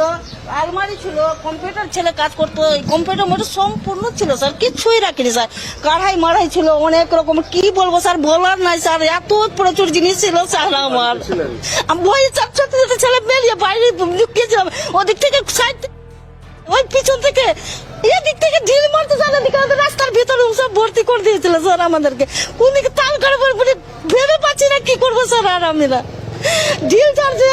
ছিল আলমারি ছিল কম্পিউটার ছেলে কাজ করতো এই কম্পিউটার মোটে সম্পূর্ণ ছিল স্যার কিচ্ছুই রাখিনি স্যার। কাঢ়াই মারাই ছিল অনেক রকম কি বলব স্যার বলার নাই স্যার এত প্রচুর জিনিস ছিল স্যার আমার। আমি ভয়ে চার চারটে চারটে ছেলে বেরিয়ে বাইরে লুকিয়েছিলাম ওদিক থেকে সাইড ওই পিছন থেকে এদিক থেকে ঢিল মারতে স্যার এদিকে রাস্তার ভিতরে সব ভর্তি করে দিয়েছিল স্যার আমাদেরকে। কোন দিকে তাল বলে ভেবে পাচ্ছি না কি করব স্যার আর আমি না ঢিল চার্জে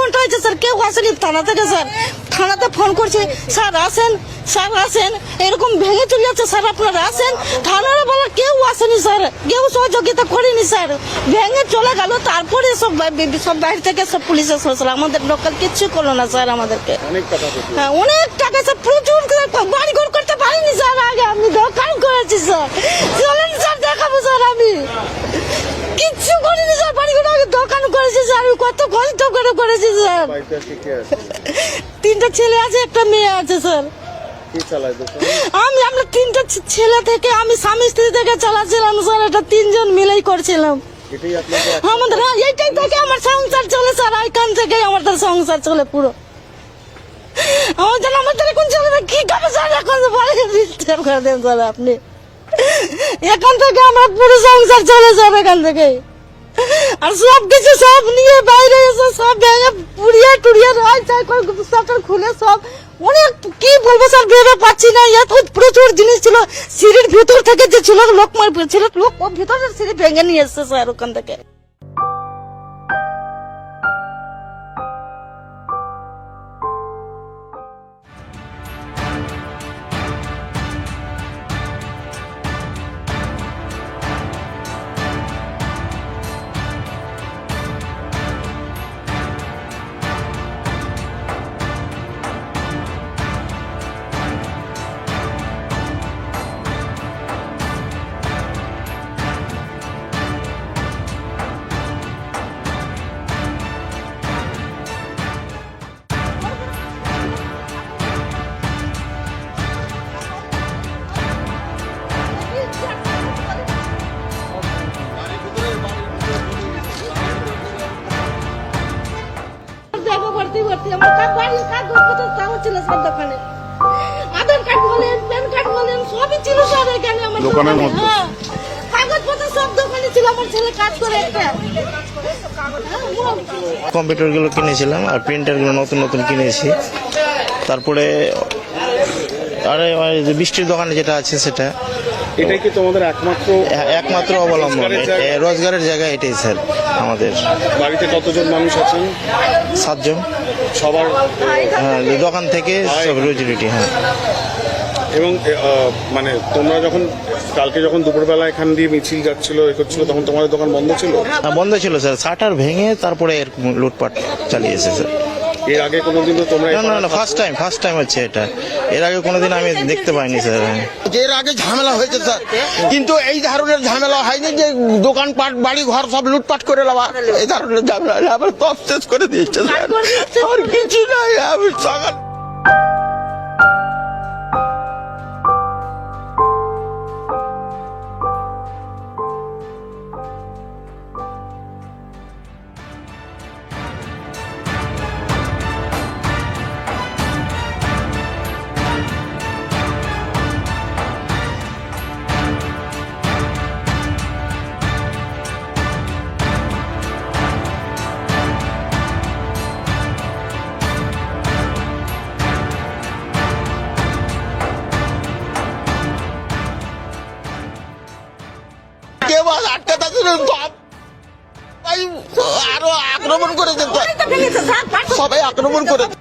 কেউ আসেনি থানা থেকে স্যার থানাতে ফোন করছে স্যার আসেন স্যার আসেন। এরকম ভেঙে চলে যাচ্ছে স্যার আপনারা আসেন। থানার বলা কেউ আসেনি স্যার। কেউ সহযোগিতা করেনি স্যার। ভেঙে চলে গেল তারপরে সব সব বাইরে থেকে সব পুলিশ এসেছিল আমাদের লোকাল কিচ্ছু করল না স্যার আমাদেরকে। হ্যাঁ অনেক টাকা স্যার প্রচুর বাড়ি ঘর করতে পারিনি স্যার আগে আমি দোকান করেছি স্যার। চলেন স্যার দেখাবো স্যার আমি। কিচ্ছু করিনি স্যার বাড়ি ঘর স্যার। তিনটা ছেলে আছে একটা মেয়ে আছে স্যার। আমি আমরা তিনটা ছেলে থেকে আমি স্বামী স্ত্রী থেকে চালাচ্ছিলাম স্যার। এটা তিনজন মিলেই করছিলাম। আমাদের হ্যাঁ, এইটাই থেকে আমার সংসার চলে স্যার। এইখান থেকেই আমাদের সংসার চলে পুরো। আমার জানা আমার তাহলে কোন ছেলেটা কি খাবে স্যার? এখন বলে বিচার করে দেন স্যার আপনি। এখান থেকে আমার পুরো সংসার চলে স্যার এখান থেকে আর সব কিছু সব নিয়ে বাইরে এসে সব ভেঙে পুড়িয়ে টুড়িয়ে রায় চাই শাটার খুলে সব অনেক কি বলব স্যার ভেবে পাচ্ছি না এত প্রচুর জিনিস ছিল সিঁড়ির ভিতর থেকে যে ছিল লোক মার ছিল লোক ও ভিতরের সিঁড়ি ভেঙে নিয়ে এসছে স্যার ওখান থেকে ভর্তি আমার কাজ বাড়ির কাজ সব দোকানে আধার কার্ড বলেন প্যান কার্ড বলেন সবই ছিল স্যার এখানে আমার দোকানের দোকানে। মধ্যে? হ্যাঁ কাগজপত্র সব দোকানে ছিল আমার ছেলে কাজ করে একটা হ্যাঁ, কম্পিউটারগুলো কিনেছিলাম আর প্রিন্টারগুলো নতুন নতুন কিনেছি তারপরে আরে যে বৃষ্টির দোকানে যেটা আছে সেটা এটাই কি তোমাদের একমাত্র একমাত্র অবলম্বন। রোজগারের জায়গা? রোজগারের জায়গা এটাই স্যার আমাদের। বাড়িতে কতজন মানুষ আছেন? সাতজন। সবার? হ্যাঁ দোকান থেকে সব রুজি রুটি হ্যাঁ। এবং মানে তোমরা যখন কালকে যখন দুপুরবেলা এখান দিয়ে মিছিল যাচ্ছিল এ করছিল তখন তোমাদের দোকান বন্ধ ছিল? হ্যাঁ, বন্ধ ছিল স্যার। শাটার ভেঙে তারপরে এরকম লুটপাট চালিয়েছে স্যার। এর আগে কোনোদিন তো তোমরা না না না ফার্স্ট টাইম ফার্স্ট টাইম হচ্ছে এটা। এর আগে কোনোদিন আমি দেখতে পাইনি স্যার যে এর আগে ঝামেলা হয়েছে স্যার কিন্তু এই ধরনের ঝামেলা হয়নি যে দোকানপাট বাড়ি ঘর সব লুটপাট করে নেওয়া এই ধরনের ঝামেলা হলে আবার সব শেষ করে দিয়েছে স্যার আর কিছু নাই আমি সকাল সবাই আরও আক্রমণ করেছে সবাই আক্রমণ করেছে